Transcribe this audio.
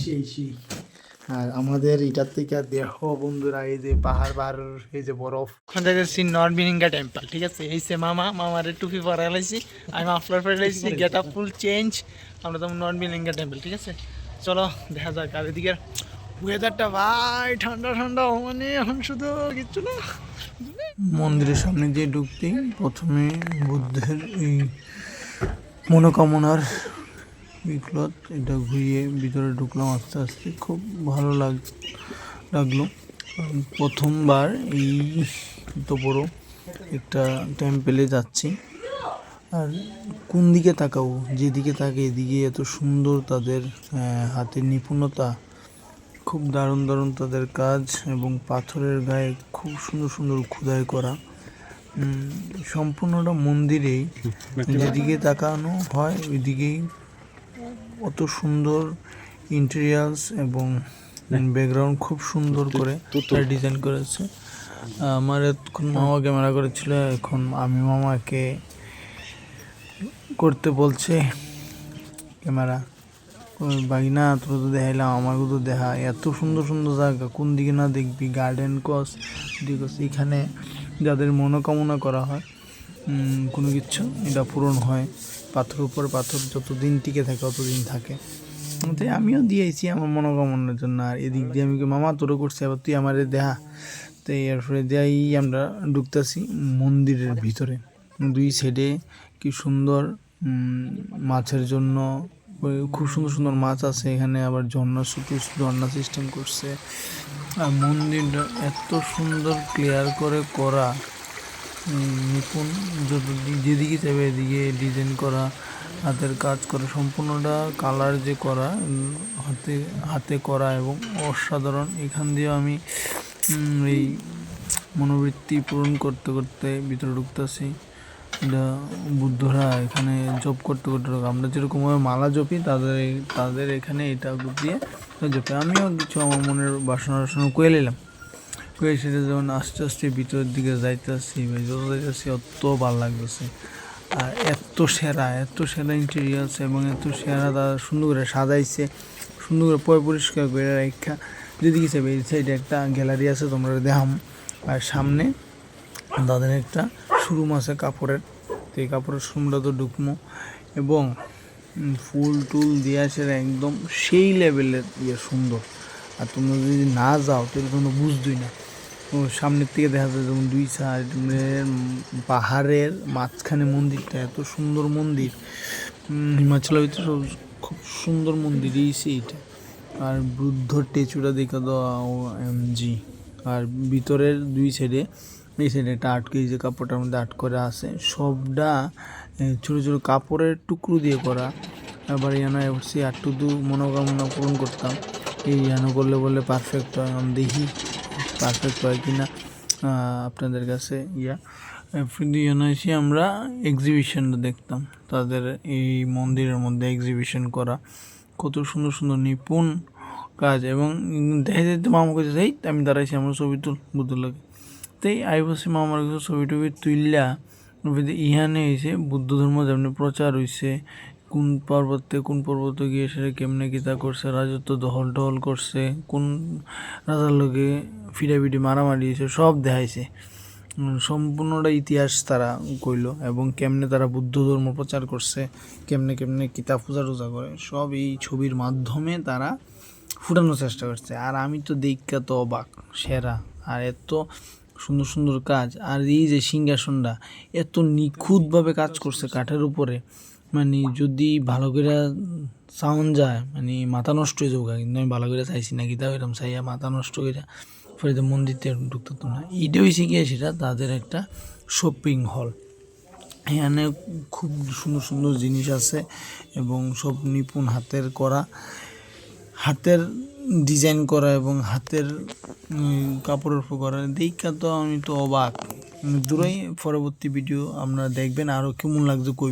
সেই সেই আর আমাদের এটার থেকে দেহ, বন্ধুরা, এই যে পাহাড় পাহাড় এই যে বরফ। থেকে সি নর্থ বিনিঙ্গা টেম্পল ঠিক আছে? এই সে মামা, মামার টুপি পরা লাইছি, আমি মাফলার পরে লাইছি গেট আপ ফুল চেঞ্জ আমরা তো নর্থ বিনিঙ্গা টেম্পল ঠিক আছে? চলো, দেখা যাক আর এদিকে ওয়েদারটা ভাই, ঠান্ডা ঠান্ডা মানে এখন শুধু কিচ্ছু না। মন্দিরের সামনে দিয়ে ঢুকতেই প্রথমে বুদ্ধের এই মনোকামনার বিক্লত এটা ঘুরিয়ে ভিতরে ঢুকলাম আস্তে আস্তে। খুব ভালো লাগ, লাগল। প্রথমবার এই তো বড় একটা টেম্পেলে যাচ্ছি। আর কোন দিকে তাকাবো? যেদিকে তাকে এদিকে এত সুন্দর তাদের হাতের নিপুণতা খুব দারুণ দারুণ তাদের কাজ এবং পাথরের গায়ে খুব সুন্দর সুন্দর খোদাই করা। সম্পূর্ণটা মন্দিরেই। যেদিকে তাকানো হয় ওইদিকেই অত সুন্দর ইন্টেরিয়ালস এবং ব্যাকগ্রাউন্ড খুব সুন্দর করে ডিজাইন করেছে। আমার এতক্ষণ মামা ক্যামেরা করেছিল এখন আমি মামাকে করতে বলছে ক্যামেরা বাগিনা তোর তো দেখাইলাম আমাকে তো দেখা। এত সুন্দর সুন্দর জায়গা, কোন দিকে না দেখবি গার্ডেন কস কস এখানে যাদের মনোকামনা করা হয় কোনো কিছু, এটা পূরণ হয়। পাথর উপর পাথর যতদিন টিকে থাকে ততদিন থাকে। তাই আমিও দিয়েছি আমার মনোকামনার জন্য, আর এদিক দিয়ে আমি মামা তোরও করছি, আবার তুই আমারে দেহা। তো এরপরে দেয়াই আমরা ঢুকতেছি মন্দিরের ভিতরে। দুই সাইডে কি সুন্দর মাছের জন্য খুব সুন্দর সুন্দর মাছ আছে এখানে, আবার ঝর্ণা শুধু ঝর্ণা সিস্টেম করছে। আর মন্দিরটা এত সুন্দর ক্লিয়ার করে করা। নিপুণ, যত যেদিকে যাবে এদিকে ডিজাইন করা, হাতের কাজ করা, সম্পূর্ণটা কালার যে করা হাতে হাতে করা এবং অসাধারণ। এখান দিয়েও আমি এই মনোবৃত্তি পূরণ করতে করতে ভিতরে ঢুকতেছি। এটা বুদ্ধরা এখানে জপ করতে করতে আমরা যেরকম ভাবে মালা জপি, তাদের তাদের এখানে এটা দিয়ে জপে। আমিও কিছু আমার মনের বাসনা বাসনা কয়ে নিলাম। কয়ে সেটা যখন আস্তে আস্তে ভিতরের দিকে যাইতেছি যত যাইতেছি, অত ভালো লাগতেছে। আর এত সেরা এত সেরা ইন্টেরিয়ালস এবং এত সেরা তারা সুন্দর করে সাজাইছে, সুন্দর করে পয় পরিষ্কার করে রেখা যেদিকে যাবে এই সাইডে একটা গ্যালারি আছে, তোমরা দেখাম আর সামনে তাদের একটা শোরুম আছে, কাপড়ের। তো এই কাপড়ের শোরুমটা তো ঢুকমো। এবং ফুল টুল দিয়ে আসে একদম সেই লেভেলের ইয়ে সুন্দর। আর তোমরা যদি না যাও তাহলে তোমরা বুঝতোই না। সামনের থেকে দেখা যায় যেমন দুই সাইড পাহাড়ের মাঝখানে মন্দিরটা এত সুন্দর মন্দির। উম, হিমাচলের ভিতরে খুব সুন্দর মন্দির এই সেইটা। আর বুদ্ধ টেচুটা দেখে তো জি। আর ভিতরের দুই সাইডে সাইডে একটা আটকে যে কাপড়টার মধ্যে আট করে আছে। সবটা ছোট ছোট কাপড়ের টুকরো দিয়ে করা। আবার ইয়ানো এসে আটটুকু মনোকামনা পূরণ করতাম। এই ইয়ানো করলে বললে পারফেক্ট হয়, আমি দেখি পারফেক্ট হয় কি না আপনাদের কাছে ইয়া। ইয়ানো এসে আমরা এক্সিবিশনটা দেখতাম, তাদের এই মন্দিরের মধ্যে এক্সিবিশন করা। কত সুন্দর সুন্দর নিপুণ কাজ এবং দেখা যেতে মামা কাছে এই আমি দাঁড়াইছি আমার ছবি তুল, বুদ্ধ লাগে। তাই আই বসে মামার কাছে ছবি টবি ওইদিকে ইহানে এসে বুদ্ধ ধর্ম যেমনি প্রচার হইছে, কোন পর্বতে কোন পর্বতে গিয়ে সেটা কেমনে কিতা করছে, রাজত্ব দহল টহল করছে, কোন রাজার লোকে ফিরাফিরি মারামারি হয়েছে সব দেখাইছে। সম্পূর্ণটা ইতিহাস তারা কইল এবং কেমনে তারা বুদ্ধ ধর্ম প্রচার করছে, কেমনে কেমনে কিতাব পূজা টুজা করে, সব এই ছবির মাধ্যমে তারা ফুটানোর চেষ্টা করছে। আর আমি তো দেখা তো অবাক, সেরা। আর এত সুন্দর সুন্দর কাজ। আর এই যে সিংহাসনটা এত নিখুঁতভাবে কাজ করছে কাঠের উপরে মানে যদি ভালো করে সাউন্ড যায় মানে মাথা নষ্ট হয়ে যাবে কিন্তু আমি ভালো করে চাইছি না কিতা এরকম চাইয়া মাথা নষ্ট যায় ফলে তো মন্দিরতে ঢুকতে তো না। এইটা হয়েছে গিয়ে সেটা তাদের একটা শপিং হল এখানে খুব সুন্দর সুন্দর জিনিস আছে এবং সব নিপুণ হাতের করা, হাতের ডিজাইন করা এবং হাতের কাপড়ের উপর করা। দেখা তো আমি তো অবাক। দূরেই পরবর্তী ভিডিও আপনারা দেখবেন আরও কেমন লাগছে কইবেন।